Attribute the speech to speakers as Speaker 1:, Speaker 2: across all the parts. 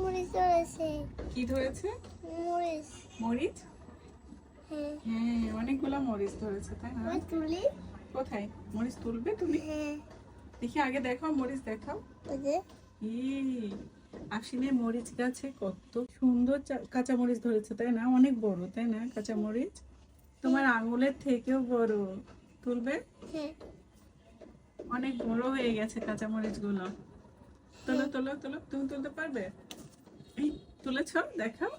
Speaker 1: মরিচ ধরেছে।
Speaker 2: কি ধরেছে?
Speaker 1: মরিচ।
Speaker 2: মরিচ?
Speaker 1: হ্যাঁ।
Speaker 2: হ্যাঁ অনেকগুলা মরিচ ধরেছে তাই না?
Speaker 1: তুলি।
Speaker 2: কোথায়? মরিচ তুলবে তুমি?
Speaker 1: হ্যাঁ।
Speaker 2: দেখি আগে দেখাও মরিচ দেখাও। মরিচ গাছে কত সুন্দর কাঁচা মরিচ ধরেছে তাই না? অনেক বড় তাই না কাঁচা মরিচ? তোমার আঙুলের থেকেও বড়। তুলবে?
Speaker 1: হ্যাঁ।
Speaker 2: অনেক বড় হয়ে গেছে কাঁচা মরিচগুলো তোলো তোলো তোলো তুমি তুলতে পারবে? এই তুলেছ? দেখাও।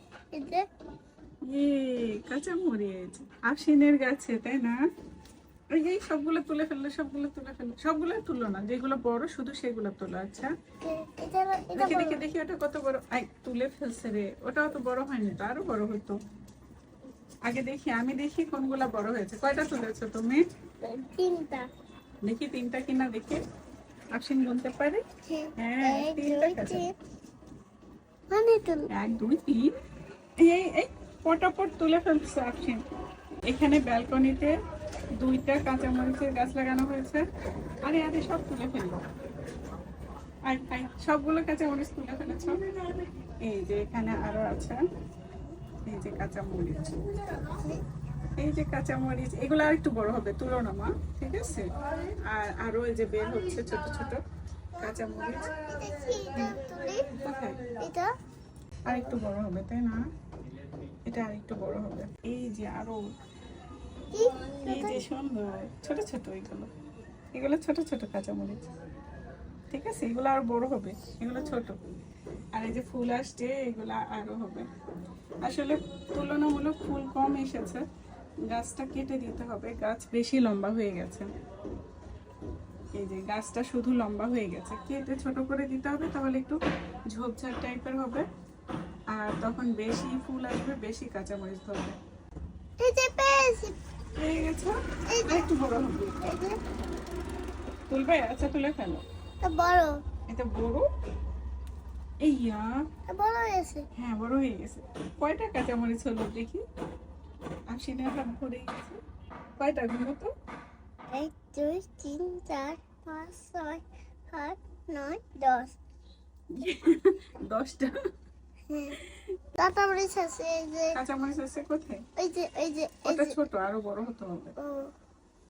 Speaker 2: কাঁচা মরিচ আশ্বিনের গাছে তাই না? এই সবগুলো তুলে ফেললে সবগুলো তুলে ফেললে। সবগুলো তুলো না যেগুলো বড় শুধু সেগুলো তোলো আচ্ছা। দেখি দেখি দেখি ওটা কত বড়। আই তুলে ফেলছে রে। ওটা অত বড় হয়নি তো আরও বড় হতো। আগে দেখি আমি দেখি কোনগুলা বড় হয়েছে। কয়টা তুলেছো তুমি?
Speaker 1: তিনটা।
Speaker 2: দেখি তিনটা কিনা দেখি। আশ্বিন গুনতে পারে?
Speaker 1: হ্যাঁ
Speaker 2: হ্যাঁ, তিনটা
Speaker 1: তিন। মানে
Speaker 2: এক দুই তিন। এই এই পটাপট তুলে ফেলছে আশ্বিন এখানে ব্যালকনিতে দুইটা কাঁচামরিচের গাছ লাগানো হয়েছে। আরে আরে সব তুলে ফেলল আর আই সবগুলো কাঁচামরিচ তুলে ফেলেছ? এই যে এখানে আরও আছে। এই যে কাঁচামরিচ। এই যে কাঁচামরিচ এগুলো আর একটু বড় হবে তুলো না মা ঠিক আছে? আর আরও এই যে বের হচ্ছে ছোট ছোট কাঁচামরিচ। আর একটু বড় হবে তাই না? এটা আর একটু বড় হবে। এই যে
Speaker 1: আরও
Speaker 2: এই যে সুন্দর। ছোট ছোট এগুলো। এগুলো ছোট ছোট কাঁচামরিচ। ঠিক আছে? এগুলো আর বড় হবে। এগুলো ছোট। আর এই যে ফুল আসছে এগুলো আরও হবে। আসলে তুলনামূলক ফুল কম এসেছে। গাছটা কেটে দিতে হবে। গাছ বেশি লম্বা হয়ে গেছে। এই যে গাছটা শুধু লম্বা হয়ে গেছে। কেটে ছোট করে দিতে হবে তাহলে একটু ঝোপঝাড় টাইপের হবে। আর তখন বেশি ফুল আসবে বেশি কাঁচামরিচ ধরবে।
Speaker 1: এই যে পেয়েছি
Speaker 2: হয়ে গেছে? একটু বড় হবে। তুলবে? আচ্ছা তুলে ফেলো।
Speaker 1: বড়।
Speaker 2: এটা বড়? এই ইয়া।
Speaker 1: এটা বড় হয়েছে
Speaker 2: হ্যাঁ বড় হয়ে গেছে। কয়টা কাঁচামরিচ হলো দেখি? আশিটা হাত ভরে গেছে। কয়টা গুলো তো?
Speaker 1: এক দুই তিন চার পাঁচ ছয় সাত নয় দশ।
Speaker 2: দশটা?
Speaker 1: হ্যাঁ। টাটা আছে এই যে
Speaker 2: কাঁচামরিচ আছে কোথায়?
Speaker 1: এই যে এই যে
Speaker 2: ওটা ছোট আরও বড় হতে হবে।